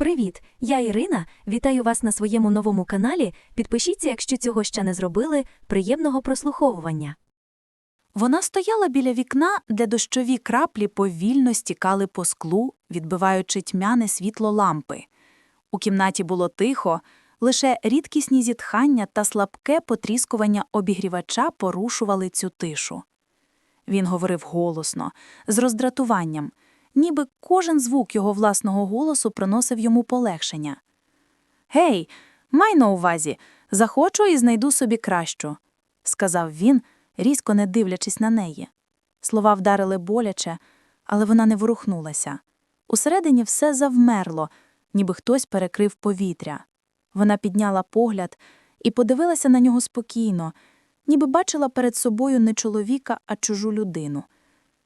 Привіт, я Ірина. Вітаю вас на своєму новому каналі. Підпишіться, якщо цього ще не зробили. Приємного прослуховування. Вона стояла біля вікна, де дощові краплі повільно стікали по склу, відбиваючи тьмяне світло лампи. У кімнаті було тихо, лише рідкісні зітхання та слабке потріскування обігрівача порушували цю тишу. Він говорив голосно, з роздратуванням, ніби кожен звук його власного голосу приносив йому полегшення. Гей, май на увазі, захочу і знайду собі кращу, сказав він, різко не дивлячись на неї. Слова вдарили боляче, але вона не ворухнулася. Усередині все завмерло, ніби хтось перекрив повітря. Вона підняла погляд і подивилася на нього спокійно, ніби бачила перед собою не чоловіка, а чужу людину.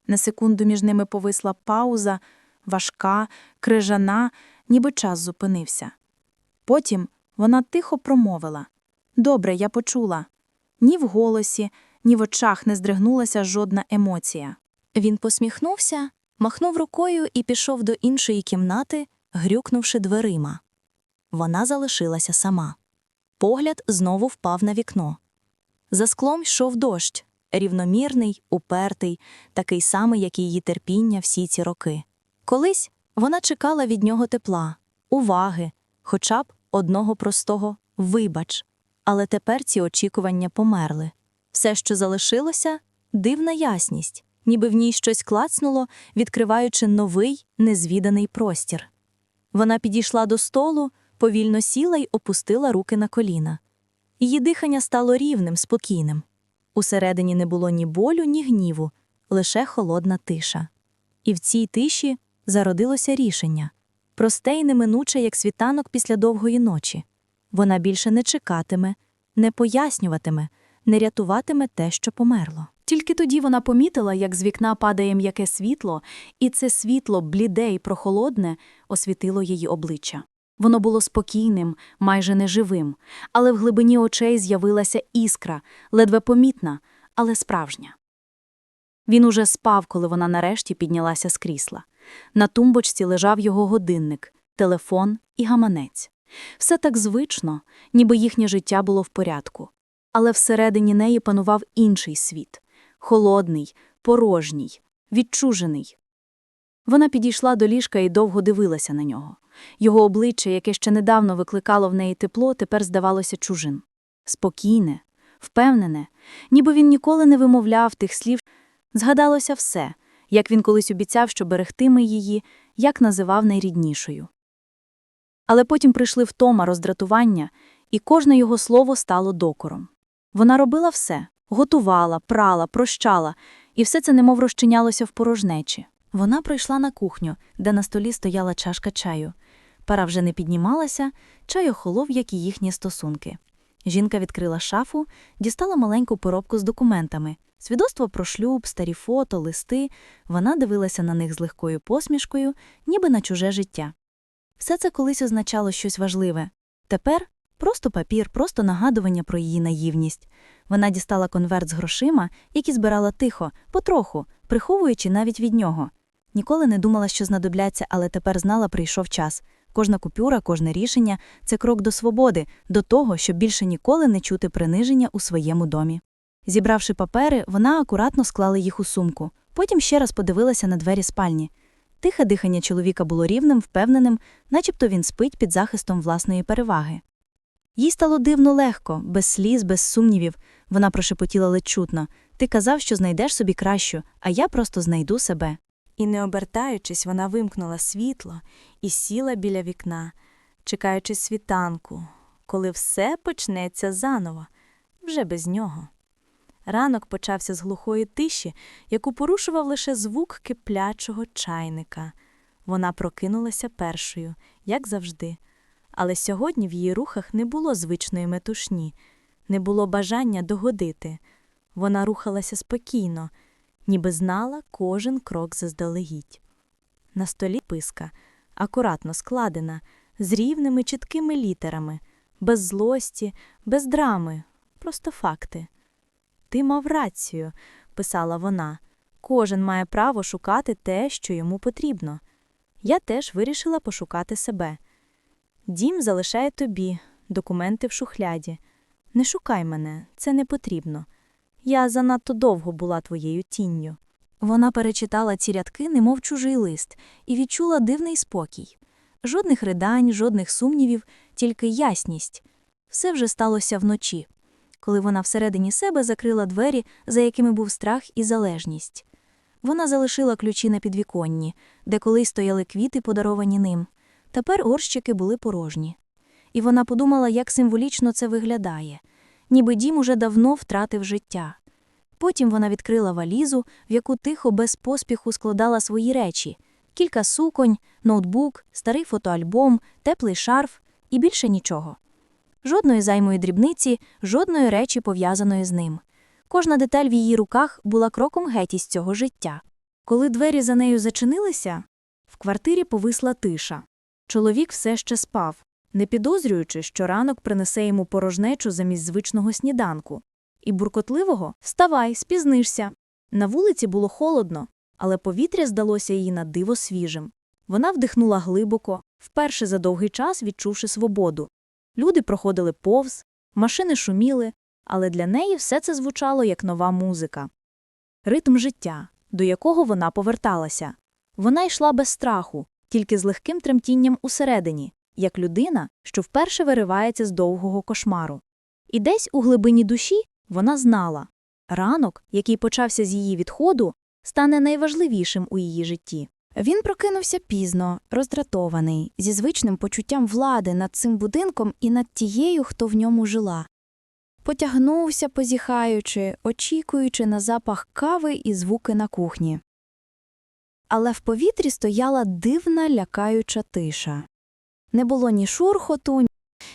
На секунду між ними повисла пауза, важка, крижана, ніби час зупинився. Потім вона тихо промовила Добре, я почула. Ні в голосі, ні в очах не здригнулася жодна емоція. Він посміхнувся, махнув рукою і пішов до іншої кімнати, грюкнувши дверима. Вона залишилася сама. Погляд знову впав на вікно. За склом йшов дощ, рівномірний, упертий, такий самий, як і її терпіння всі ці роки. Колись вона чекала від нього тепла, уваги, хоча б одного простого вибач. Але тепер ці очікування померли. Все, що залишилося, дивна ясність, ніби в ній щось клацнуло, відкриваючи новий, незвіданий простір. Вона підійшла до столу, повільно сіла й опустила руки на коліна. Її дихання стало рівним, спокійним. Усередині не було ні болю, ні гніву, лише холодна тиша. І в цій тиші зародилося рішення просте й неминуче, як світанок після довгої ночі. Вона більше не чекатиме, не пояснюватиме, не рятуватиме те, що померло. Тільки тоді вона помітила, як з вікна падає м'яке світло, і це світло, бліде й прохолодне, освітило її обличчя. Воно було спокійним, майже неживим, але в глибині очей з'явилася іскра, ледве помітна, але справжня. Він уже спав, коли вона нарешті піднялася з крісла. На тумбочці лежав його годинник, телефон і гаманець. Все так звично, ніби їхнє життя було в порядку. Але всередині неї панував інший світ холодний, порожній, відчужений. Вона підійшла до ліжка і довго дивилася на нього. Його обличчя, яке ще недавно викликало в неї тепло, тепер здавалося чужим. Спокійне, впевнене, ніби він ніколи не вимовляв тих слів. Згадалося все, як він колись обіцяв, що берегтиме її, як називав найріднішою. Але потім прийшли втома, роздратування, і кожне його слово стало докором. Вона робила все готувала, прала, прощала, і все це немов розчинялося в порожнечі. Вона прийшла на кухню, де на столі стояла чашка чаю. Пара вже не піднімалася, чай охолов, як і їхні стосунки. Жінка відкрила шафу, дістала маленьку поробку з документами. Свідоцтво про шлюб, старі фото, листи. Вона дивилася на них з легкою посмішкою, ніби на чуже життя. Все це колись означало щось важливе. Тепер просто папір, просто нагадування про її наївність. Вона дістала конверт з грошима, які збирала тихо, потроху, приховуючи навіть від нього. Ніколи не думала, що знадобляться, але тепер знала, прийшов час. Кожна купюра, кожне рішення це крок до свободи, до того, щоб більше ніколи не чути приниження у своєму домі. Зібравши папери, вона акуратно склала їх у сумку. Потім ще раз подивилася на двері спальні. Тихе дихання чоловіка було рівним, впевненим, начебто він спить під захистом власної переваги. Їй стало дивно легко, без сліз, без сумнівів. Вона прошепотіла ледь чутно Ти казав, що знайдеш собі кращу, а я просто знайду себе. І, не обертаючись, вона вимкнула світло і сіла біля вікна, чекаючи світанку, коли все почнеться заново, вже без нього. Ранок почався з глухої тиші, яку порушував лише звук киплячого чайника. Вона прокинулася першою, як завжди. Але сьогодні в її рухах не було звичної метушні, не було бажання догодити. Вона рухалася спокійно, ніби знала кожен крок заздалегідь. На столі писка, акуратно складена, з рівними чіткими літерами, без злості, без драми, просто факти. Ти мав рацію, писала вона. Кожен має право шукати те, що йому потрібно. Я теж вирішила пошукати себе. Дім залишає тобі, документи в шухляді. Не шукай мене, це не потрібно. Я занадто довго була твоєю тінню. Вона перечитала ці рядки, немов чужий лист, і відчула дивний спокій. Жодних ридань, жодних сумнівів, тільки ясність. Все вже сталося вночі, коли вона всередині себе закрила двері, за якими був страх і залежність. Вона залишила ключі на підвіконні, де колись стояли квіти, подаровані ним. Тепер горщики були порожні. І вона подумала, як символічно це виглядає, ніби дім уже давно втратив життя. Потім вона відкрила валізу, в яку тихо без поспіху складала свої речі: кілька суконь, ноутбук, старий фотоальбом, теплий шарф і більше нічого. Жодної займої дрібниці, жодної речі, пов'язаної з ним. Кожна деталь в її руках була кроком геть із цього життя. Коли двері за нею зачинилися, в квартирі повисла тиша. Чоловік все ще спав, не підозрюючи, що ранок принесе йому порожнечу замість звичного сніданку. І буркотливого вставай, спізнишся. На вулиці було холодно, але повітря здалося їй на диво свіжим. Вона вдихнула глибоко, вперше за довгий час відчувши свободу. Люди проходили повз, машини шуміли, але для неї все це звучало як нова музика. Ритм життя, до якого вона поверталася. Вона йшла без страху, тільки з легким тремтінням усередині, як людина, що вперше виривається з довгого кошмару. І десь у глибині душі вона знала ранок, який почався з її відходу, стане найважливішим у її житті. Він прокинувся пізно, роздратований, зі звичним почуттям влади над цим будинком і над тією, хто в ньому жила. Потягнувся, позіхаючи, очікуючи на запах кави і звуки на кухні. Але в повітрі стояла дивна лякаюча тиша. Не було ні шурхоту,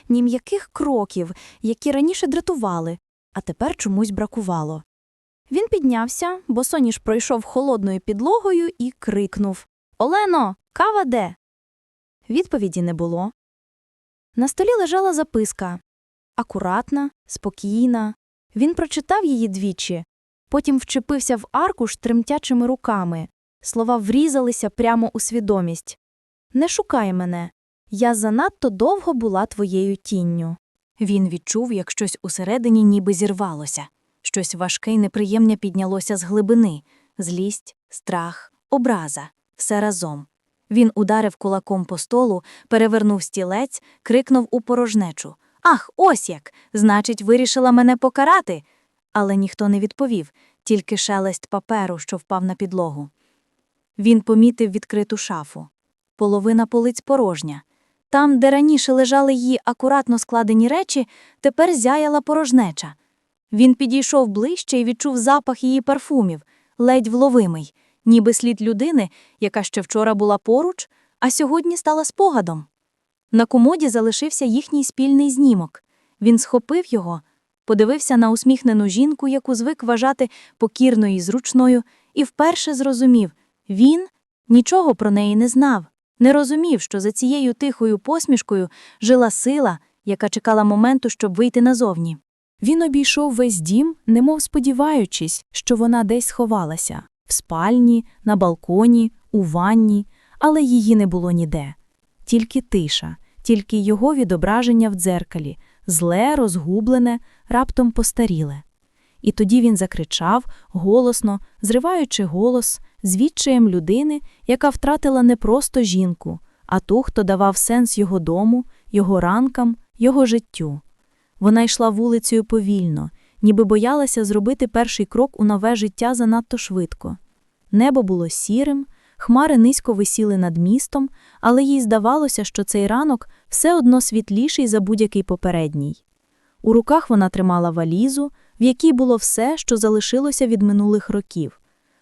ні м'яких кроків, які раніше дратували, а тепер чомусь бракувало. Він піднявся, бо соніш пройшов холодною підлогою і крикнув Олено, кава де? Відповіді не було. На столі лежала записка акуратна, спокійна. Він прочитав її двічі, потім вчепився в аркуш тремтячими руками. Слова врізалися прямо у свідомість. Не шукай мене. Я занадто довго була твоєю тінню. Він відчув, як щось усередині ніби зірвалося. Щось важке й неприємне піднялося з глибини злість, страх, образа все разом. Він ударив кулаком по столу, перевернув стілець, крикнув у порожнечу Ах, ось як! Значить, вирішила мене покарати. Але ніхто не відповів, тільки шелест паперу, що впав на підлогу. Він помітив відкриту шафу. Половина полиць порожня. Там, де раніше лежали її акуратно складені речі, тепер зяяла порожнеча. Він підійшов ближче і відчув запах її парфумів, ледь вловимий, ніби слід людини, яка ще вчора була поруч, а сьогодні стала спогадом. На комоді залишився їхній спільний знімок. Він схопив його, подивився на усміхнену жінку, яку звик вважати покірною і зручною, і вперше зрозумів він нічого про неї не знав, не розумів, що за цією тихою посмішкою жила сила, яка чекала моменту, щоб вийти назовні. Він обійшов весь дім, немов сподіваючись, що вона десь сховалася в спальні, на балконі, у ванні, але її не було ніде. Тільки тиша, тільки його відображення в дзеркалі, зле, розгублене, раптом постаріле. І тоді він закричав, голосно, зриваючи голос, з відчаєм людини, яка втратила не просто жінку, а ту, хто давав сенс його дому, його ранкам, його життю. Вона йшла вулицею повільно, ніби боялася зробити перший крок у нове життя занадто швидко. Небо було сірим, хмари низько висіли над містом, але їй здавалося, що цей ранок все одно світліший за будь-який попередній. У руках вона тримала валізу, в якій було все, що залишилося від минулих років.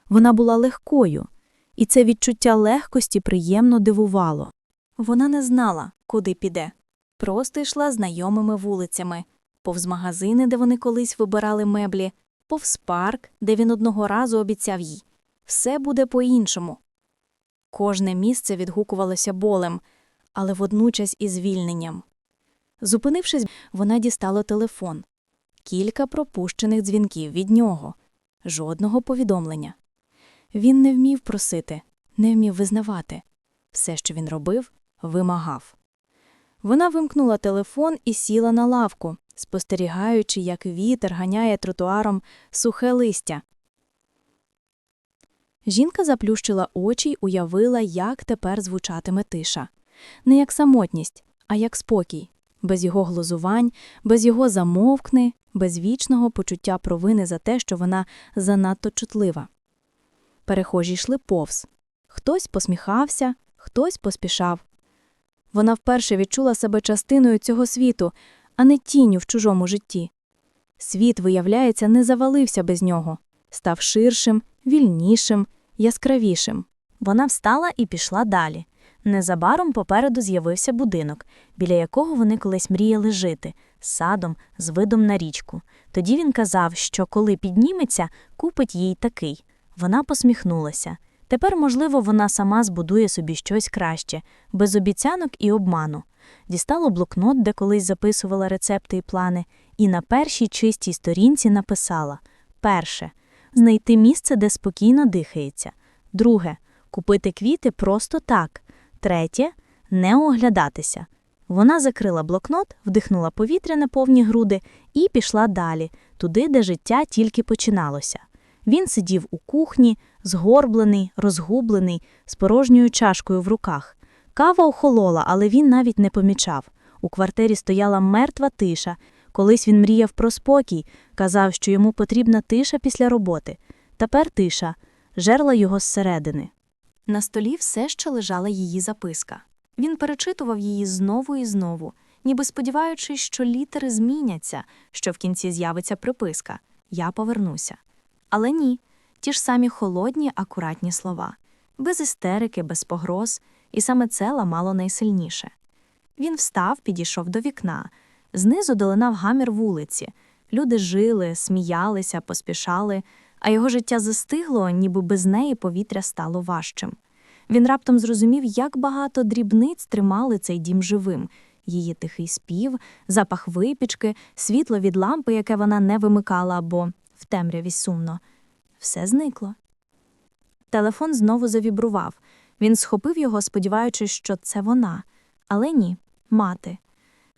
Вона була легкою, і це відчуття легкості приємно дивувало. Вона не знала, куди піде. Просто йшла знайомими вулицями, повз магазини, де вони колись вибирали меблі, повз парк, де він одного разу обіцяв їй. Все буде по-іншому. Кожне місце відгукувалося болем, але водночас і звільненням. Зупинившись, вона дістала телефон. Кілька пропущених дзвінків від нього, жодного повідомлення. Він не вмів просити, не вмів визнавати. Все, що він робив, вимагав. Вона вимкнула телефон і сіла на лавку, спостерігаючи, як вітер ганяє тротуаром сухе листя. Жінка заплющила очі й уявила, як тепер звучатиме тиша. Не як самотність, а як спокій, без його глузувань, без його замовкни, без вічного почуття провини за те, що вона занадто чутлива. Перехожі йшли повз. Хтось посміхався, хтось поспішав. Вона вперше відчула себе частиною цього світу, а не тінню в чужому житті. Світ, виявляється, не завалився без нього, став ширшим, вільнішим, яскравішим. Вона встала і пішла далі. Незабаром попереду з'явився будинок, біля якого вони колись мріяли жити, з садом, з видом на річку. Тоді він казав, що коли підніметься, купить їй такий. Вона посміхнулася. Тепер, можливо, вона сама збудує собі щось краще, без обіцянок і обману. Дістала блокнот, де колись записувала рецепти і плани, і на першій чистій сторінці написала: перше знайти місце, де спокійно дихається. Друге купити квіти просто так. Третє не оглядатися. Вона закрила блокнот, вдихнула повітря на повні груди і пішла далі, туди, де життя тільки починалося. Він сидів у кухні, згорблений, розгублений, з порожньою чашкою в руках. Кава охолола, але він навіть не помічав. У квартирі стояла мертва тиша. Колись він мріяв про спокій, казав, що йому потрібна тиша після роботи. Тепер тиша жерла його зсередини. На столі все ще лежала її записка. Він перечитував її знову і знову, ніби сподіваючись, що літери зміняться, що в кінці з'явиться приписка Я повернуся. Але ні, ті ж самі холодні, акуратні слова, без істерики, без погроз, і саме це ламало найсильніше. Він встав, підійшов до вікна. Знизу долинав гамір вулиці. Люди жили, сміялися, поспішали, а його життя застигло, ніби без неї повітря стало важчим. Він раптом зрозумів, як багато дрібниць тримали цей дім живим. Її тихий спів, запах випічки, світло від лампи, яке вона не вимикала, бо в темряві сумно. Все зникло. Телефон знову завібрував. Він схопив його, сподіваючись, що це вона. Але ні, мати.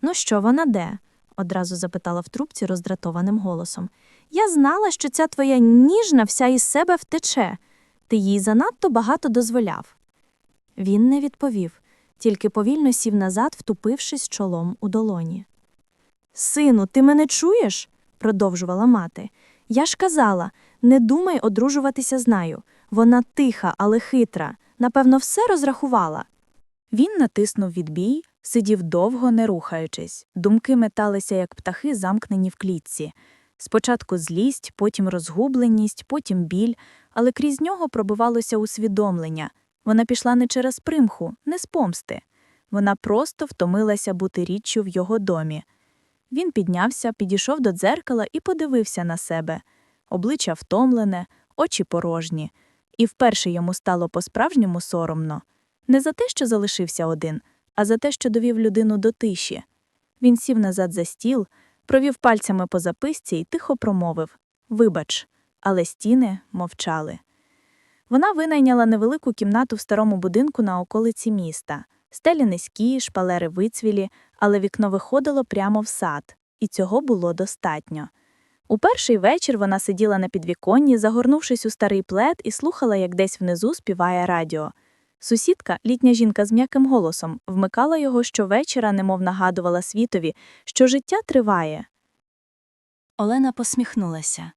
Ну що, вона де? Одразу запитала в трубці роздратованим голосом. Я знала, що ця твоя ніжна вся із себе втече. Ти їй занадто багато дозволяв. Він не відповів, тільки повільно сів назад, втупившись чолом у долоні. Сину, ти мене чуєш? продовжувала мати. Я ж казала, не думай одружуватися з нею. Вона тиха, але хитра. Напевно, все розрахувала. Він натиснув відбій, сидів довго, не рухаючись. Думки металися, як птахи, замкнені в клітці. Спочатку злість, потім розгубленість, потім біль, але крізь нього пробивалося усвідомлення. Вона пішла не через примху, не з помсти. Вона просто втомилася бути річчю в його домі. Він піднявся, підійшов до дзеркала і подивився на себе. Обличчя втомлене, очі порожні. І вперше йому стало по-справжньому соромно. Не за те, що залишився один, а за те, що довів людину до тиші. Він сів назад за стіл, провів пальцями по записці і тихо промовив Вибач, але стіни мовчали. Вона винайняла невелику кімнату в старому будинку на околиці міста. Стелі низькі, шпалери вицвілі, але вікно виходило прямо в сад, і цього було достатньо. У перший вечір вона сиділа на підвіконні, загорнувшись у старий плед, і слухала, як десь внизу співає радіо. Сусідка, літня жінка з м'яким голосом, вмикала його щовечора, немов нагадувала світові, що життя триває. Олена посміхнулася.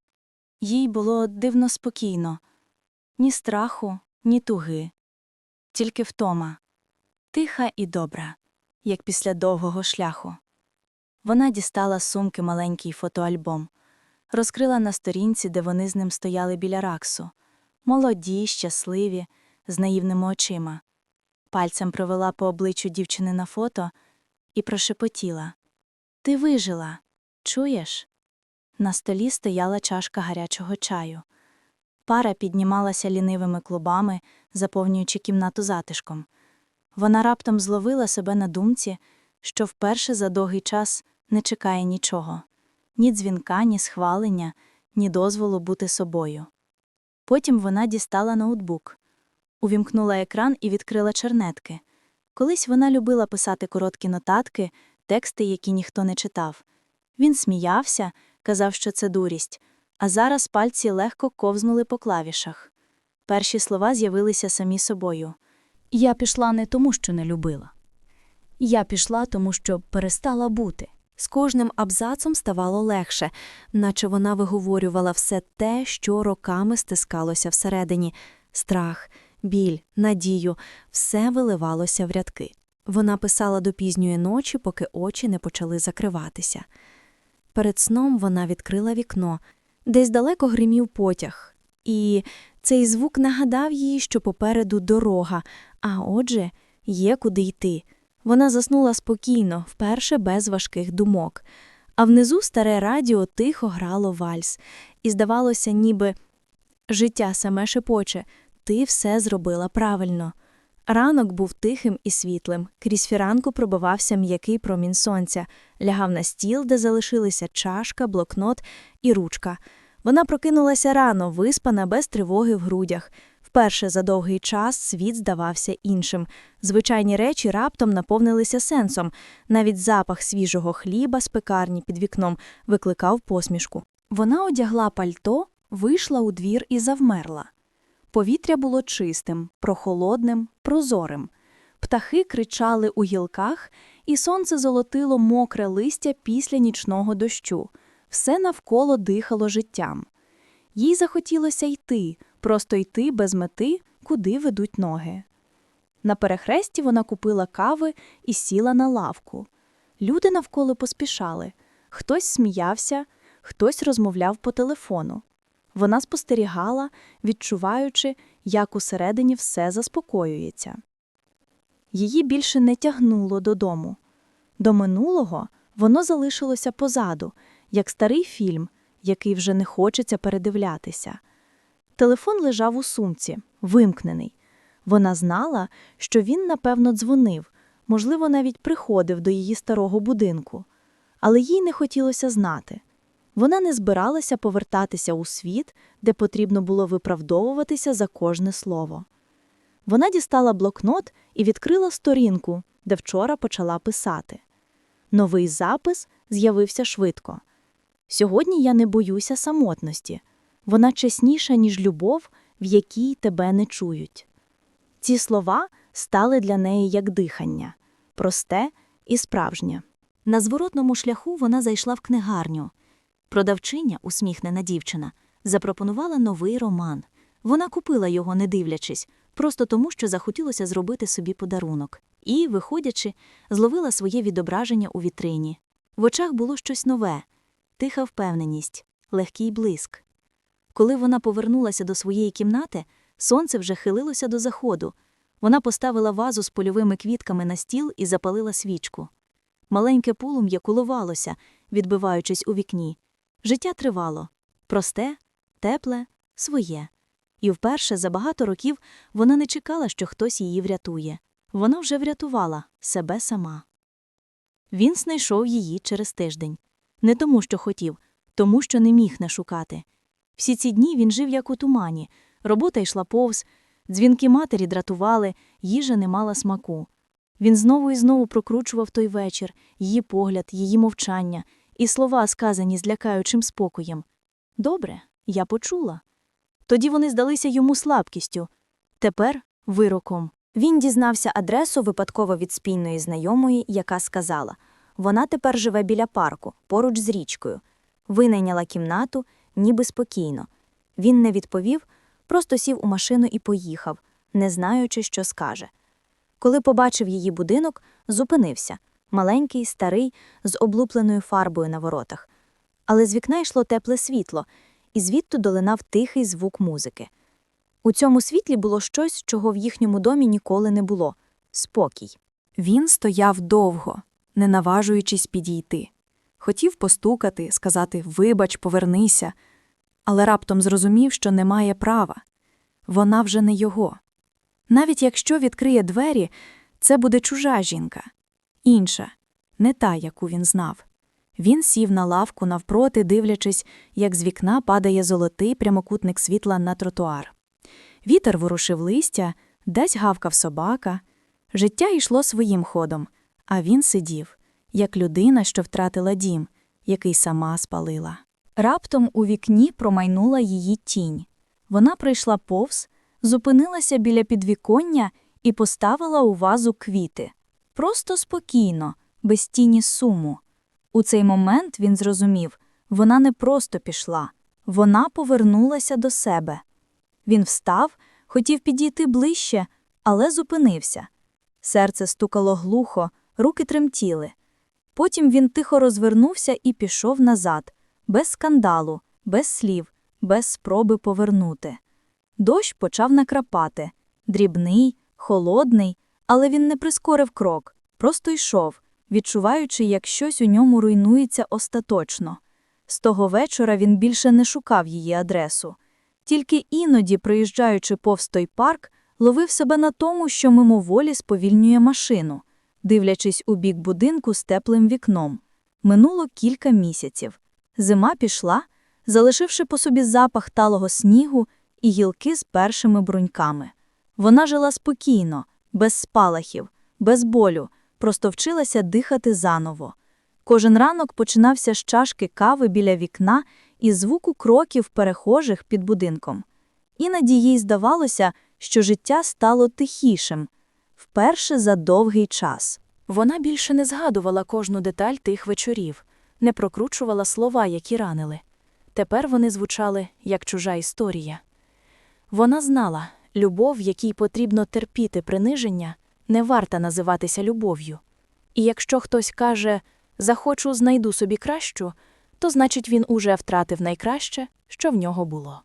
Їй було дивно спокійно ні страху, ні туги, тільки втома, тиха і добра, як після довгого шляху. Вона дістала з сумки маленький фотоальбом, розкрила на сторінці, де вони з ним стояли біля раксу, молоді, щасливі, з наївними очима. Пальцем провела по обличчю дівчини на фото і прошепотіла Ти вижила, чуєш? На столі стояла чашка гарячого чаю. Пара піднімалася лінивими клубами, заповнюючи кімнату затишком. Вона раптом зловила себе на думці, що вперше за довгий час не чекає нічого ні дзвінка, ні схвалення, ні дозволу бути собою. Потім вона дістала ноутбук, увімкнула екран і відкрила чернетки. Колись вона любила писати короткі нотатки, тексти, які ніхто не читав. Він сміявся, казав, що це дурість, а зараз пальці легко ковзнули по клавішах. Перші слова з'явилися самі собою. Я пішла не тому, що не любила. Я пішла, тому що перестала бути. З кожним абзацом ставало легше, наче вона виговорювала все те, що роками стискалося всередині страх, біль, надію, все виливалося в рядки. Вона писала до пізньої ночі, поки очі не почали закриватися. Перед сном вона відкрила вікно, десь далеко гримів потяг, і цей звук нагадав їй, що попереду дорога, а отже, є куди йти. Вона заснула спокійно, вперше без важких думок. А внизу старе радіо тихо грало вальс, і здавалося, ніби життя саме шепоче, ти все зробила правильно. Ранок був тихим і світлим, крізь фіранку пробивався м'який промінь сонця, лягав на стіл, де залишилися чашка, блокнот і ручка. Вона прокинулася рано, виспана, без тривоги в грудях. Вперше за довгий час світ здавався іншим. Звичайні речі раптом наповнилися сенсом. Навіть запах свіжого хліба з пекарні під вікном викликав посмішку. Вона одягла пальто, вийшла у двір і завмерла. Повітря було чистим, прохолодним, прозорим. Птахи кричали у гілках, і сонце золотило мокре листя після нічного дощу. Все навколо дихало життям. Їй захотілося йти, просто йти без мети, куди ведуть ноги. На перехресті вона купила кави і сіла на лавку. Люди навколо поспішали. Хтось сміявся, хтось розмовляв по телефону. Вона спостерігала, відчуваючи, як усередині все заспокоюється. Її більше не тягнуло додому. До минулого воно залишилося позаду, як старий фільм, який вже не хочеться передивлятися. Телефон лежав у сумці, вимкнений. Вона знала, що він, напевно, дзвонив, можливо, навіть приходив до її старого будинку. Але їй не хотілося знати. Вона не збиралася повертатися у світ, де потрібно було виправдовуватися за кожне слово. Вона дістала блокнот і відкрила сторінку, де вчора почала писати. Новий запис з'явився швидко. Сьогодні я не боюся самотності. Вона чесніша, ніж любов, в якій тебе не чують. Ці слова стали для неї як дихання просте і справжнє. На зворотному шляху вона зайшла в книгарню. Продавчиня, усміхнена дівчина, запропонувала новий роман. Вона купила його, не дивлячись, просто тому, що захотілося зробити собі подарунок. І, виходячи, зловила своє відображення у вітрині. В очах було щось нове, тиха впевненість, легкий блиск. Коли вона повернулася до своєї кімнати, сонце вже хилилося до заходу. Вона поставила вазу з польовими квітками на стіл і запалила свічку. Маленьке полум'я кулувалося, відбиваючись у вікні. Життя тривало просте, тепле, своє. І вперше за багато років вона не чекала, що хтось її врятує. Вона вже врятувала себе сама. Він знайшов її через тиждень. Не тому, що хотів, тому, що не міг не шукати. Всі ці дні він жив як у тумані, робота йшла повз, дзвінки матері дратували, їжа не мала смаку. Він знову і знову прокручував той вечір, її погляд, її мовчання і слова, сказані з лякаючим спокоєм. Добре, я почула. Тоді вони здалися йому слабкістю. Тепер вироком. Він дізнався адресу випадково від спільної знайомої, яка сказала вона тепер живе біля парку, поруч з річкою. Винайняла кімнату, ніби спокійно. Він не відповів, просто сів у машину і поїхав, не знаючи, що скаже. Коли побачив її будинок, зупинився маленький, старий, з облупленою фарбою на воротах. Але з вікна йшло тепле світло, і звідти долинав тихий звук музики. У цьому світлі було щось, чого в їхньому домі ніколи не було спокій. Він стояв довго, не наважуючись підійти. Хотів постукати, сказати Вибач, повернися, але раптом зрозумів, що не має права. Вона вже не його. Навіть якщо відкриє двері, це буде чужа жінка, інша, не та, яку він знав. Він сів на лавку навпроти, дивлячись, як з вікна падає золотий прямокутник світла на тротуар. Вітер ворушив листя, десь гавкав собака. Життя йшло своїм ходом, а він сидів, як людина, що втратила дім, який сама спалила. Раптом у вікні промайнула її тінь. Вона прийшла повз, зупинилася біля підвіконня і поставила у вазу квіти. Просто спокійно, без тіні суму. У цей момент він зрозумів, вона не просто пішла, вона повернулася до себе. Він встав, хотів підійти ближче, але зупинився. Серце стукало глухо, руки тремтіли. Потім він тихо розвернувся і пішов назад, без скандалу, без слів, без спроби повернути. Дощ почав накрапати дрібний, холодний, але він не прискорив крок, просто йшов, відчуваючи, як щось у ньому руйнується остаточно. З того вечора він більше не шукав її адресу. Тільки іноді, проїжджаючи повз той парк, ловив себе на тому, що мимоволі сповільнює машину, дивлячись у бік будинку з теплим вікном. Минуло кілька місяців. Зима пішла, залишивши по собі запах талого снігу і гілки з першими бруньками. Вона жила спокійно, без спалахів, без болю, просто вчилася дихати заново. Кожен ранок починався з чашки кави біля вікна і звуку кроків перехожих під будинком. Іноді їй здавалося, що життя стало тихішим, вперше за довгий час. Вона більше не згадувала кожну деталь тих вечорів, не прокручувала слова, які ранили. Тепер вони звучали як чужа історія. Вона знала, любов, якій потрібно терпіти приниження, не варта називатися любов'ю. І якщо хтось каже захочу, знайду собі кращу, то значить він уже втратив найкраще, що в нього було.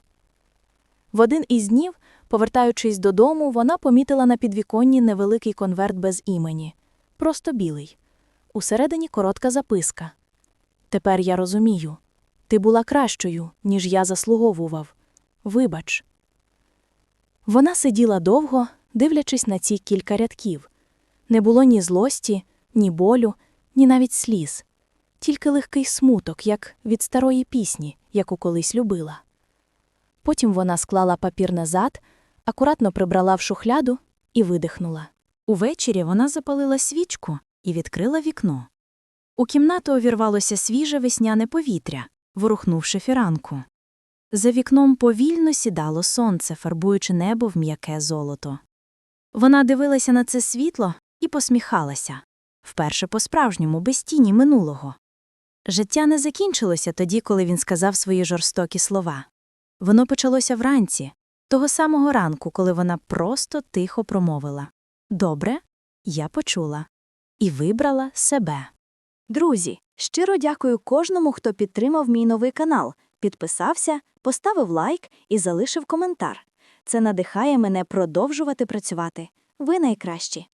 В один із днів, повертаючись додому, вона помітила на підвіконні невеликий конверт без імені, просто білий. Усередині коротка записка. Тепер я розумію. Ти була кращою, ніж я заслуговував. Вибач. Вона сиділа довго, дивлячись на ці кілька рядків. Не було ні злості, ні болю, ні навіть сліз, тільки легкий смуток, як від старої пісні, яку колись любила. Потім вона склала папір назад, акуратно прибрала в шухляду і видихнула. Увечері вона запалила свічку і відкрила вікно. У кімнату увірвалося свіже весняне повітря, ворухнувши фіранку. За вікном повільно сідало сонце, фарбуючи небо в м'яке золото. Вона дивилася на це світло і посміхалася вперше по-справжньому, без тіні минулого. Життя не закінчилося тоді, коли він сказав свої жорстокі слова. Воно почалося вранці, того самого ранку, коли вона просто тихо промовила Добре, я почула і вибрала себе. Друзі, щиро дякую кожному, хто підтримав мій новий канал, підписався, поставив лайк і залишив коментар. Це надихає мене продовжувати працювати. Ви найкращі.